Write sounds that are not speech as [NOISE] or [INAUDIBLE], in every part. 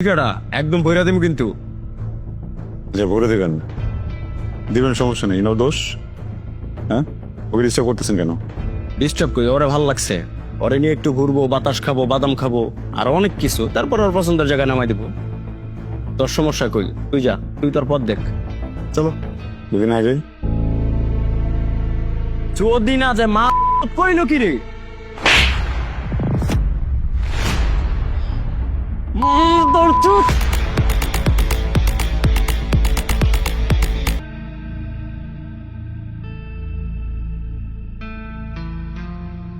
ঠিকাটা একদম ভৈরা দিম কিন্তু। যে ভরে দেবেন। দিবেন সমস্যা নেই নো দোষ। হ্যাঁ? ওকে ডিস্টার্ব করতেছেন কেন? ডিস্টার্ব করি ওরা ভালো লাগছে। ওরে নিয়ে একটু ঘুরবো বাতাস খাব বাদাম খাব আর অনেক কিছু। তারপর ওর পছন্দের জায়গায় নামাই দেবো। তোর সমস্যা কই? তুই যা তুই তোর পথ দেখ। চলো। দুদিন আগে। যদি না যে মা কইল কি রে?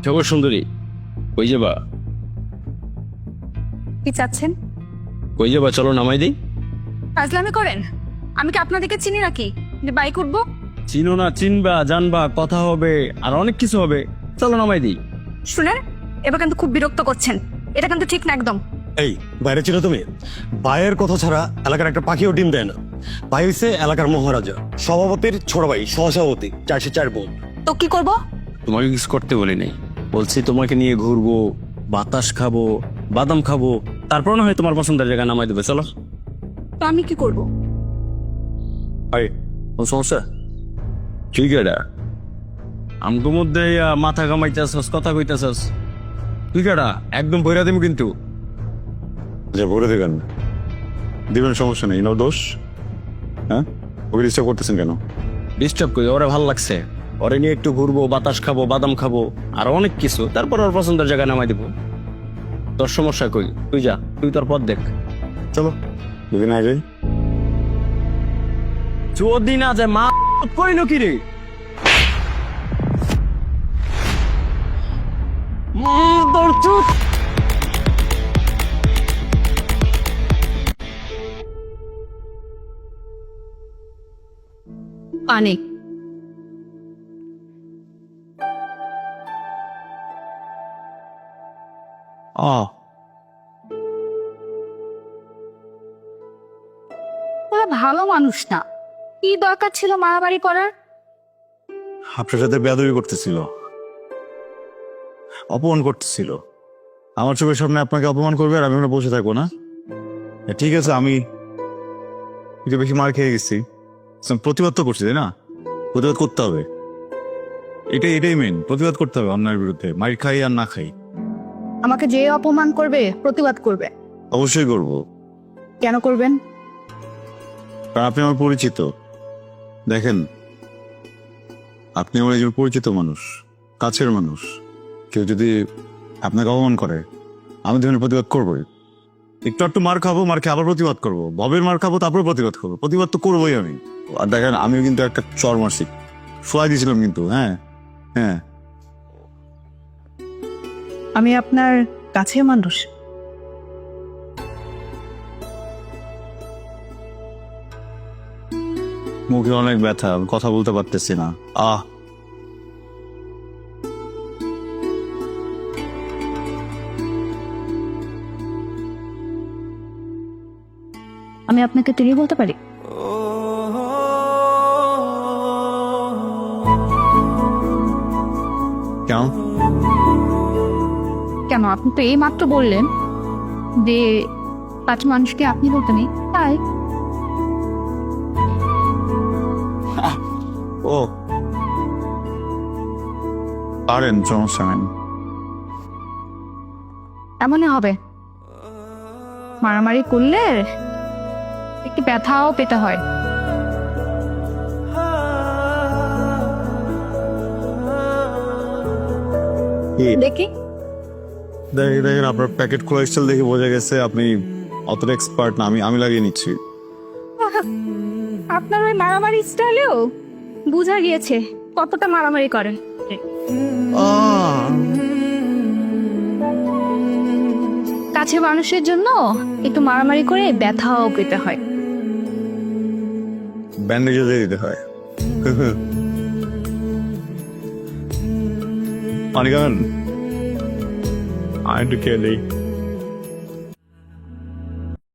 জগৎ সুন্দরী কই যাবা? কি চাচ্ছেন? কই যাবা? চলো নামাই দিই। ফাজলামি করেন? আমি কি আপনাদেরকে চিনি নাকি? যে বাইক উঠবো চিনো না চিনবা জানবা কথা হবে আর অনেক কিছু হবে। চলো নামাই দিই। শুনেন এবার কিন্তু খুব বিরক্ত করছেন। এটা কিন্তু ঠিক না একদম। এই বাইরে ছিল তুমি? ভাইয়ের কথা ছাড়া এলাকার একটা পাখিও ডিম দেয় না। ভাই হইছে এলাকার মহারাজা সভাপতির ছোট ভাই সহসভাপতি চারশো চার বোন। তো কি করব? তোমাকে কিছু করতে বলি নাই। বলছি তোমাকে নিয়ে ঘুরবো বাতাস খাব বাদাম খাব তারপর না হয় তোমার পছন্দের জায়গায় নামাই দেবে চলো। তো আমি কি করব? আরে কোন সমস্যা? ঠিক আছে আমগো মধ্যে মাথা কামাইতেছস কথা কইতেছস। তুই কেডা একদম ভৈরা দিম কিন্তু। যে ভরে দেবেন দিবেন সমস্যা নেই নো দোষ? হ্যাঁ? ওকে ডিস্টার্ব করতেছেন কেন? ডিস্টার্ব করি ওরা ভালো লাগছে। ওরে নিয়ে একটু ঘুরবো বাতাস খাব বাদাম খাব আর অনেক কিছু। তারপর ওর পছন্দের জায়গায় নামাই দিব। তোর সমস্যা কই? তুই যা তুই তোর পথ দেখ। চলো দুদিন আগে। যদি না যে মা কইল কি রে? তোর চুপ পানি আ ওরা ভালো মানুষ না। কি দরকার ছিল মারামারি করার? আপনার সাথে বেয়াদবি করতেছিল। অপমান করতেছিল। আমার চোখের সামনে আপনাকে অপমান করবে আর আমি ওখানে বসে থাকব না? ঠিক আছে আমি একটু বেশি মার খেয়ে গেছি। So, প্রতিবাদ তো করছি তাই না? প্রতিবাদ করতে হবে। এটাই এটাই মেন প্রতিবাদ করতে হবে অন্যায়ের বিরুদ্ধে। মার খাই আর না খাই। আমাকে যে অপমান করবে প্রতিবাদ করবে। অবশ্যই করব। কেন করবেন? কারণ আপনি আমার পরিচিত। দেখেন আপনি আমার একজন পরিচিত মানুষ কাছের মানুষ। কেউ যদি আপনাকে অপমান করে আমি ধরনের প্রতিবাদ করবোই। একটু একটু মার খাব মার খেয়ে আবার প্রতিবাদ করব। ভবের মার খাব তারপর প্রতিবাদ করব। প্রতিবাদ তো করবোই আমি। আর দেখেন আমিও কিন্তু একটা চর মাসিক শোয়া দিয়েছিলাম কিন্তু হ্যাঁ হ্যাঁ। আমি আপনার কাছে মানুষ। মুখে অনেক ব্যথা কথা বলতে পারতেছি না। আহ। আমি আপনাকে তিনি বলতে পারি? কেন? আপনি তো এই মাত্র বললেন যে পাঁচ মানুষকে আপনি বলতে নেই তাই? ও। পারেন সমস্যা নেই। এমনই হবে। মারামারি করলে একটু ব্যথাও পেতে হয়। দেখি। দেখেন দেখেন আপনার প্যাকেট খোলা স্টাইল দেখে বোঝা গেছে আপনি অতটা এক্সপার্ট না আমি আমি লাগিয়ে নিচ্ছি। আপনার ওই মারামারি স্টাইলেও বোঝা গিয়েছে কতটা মারামারি করেন। কাছে মানুষের জন্য একটু মারামারি করে ব্যথাও পেতে হয়। ব্যান্ডেজও দিয়ে দিতে হয়। [LAUGHS] পানি খাবেন আর একটু খেয়ে দিই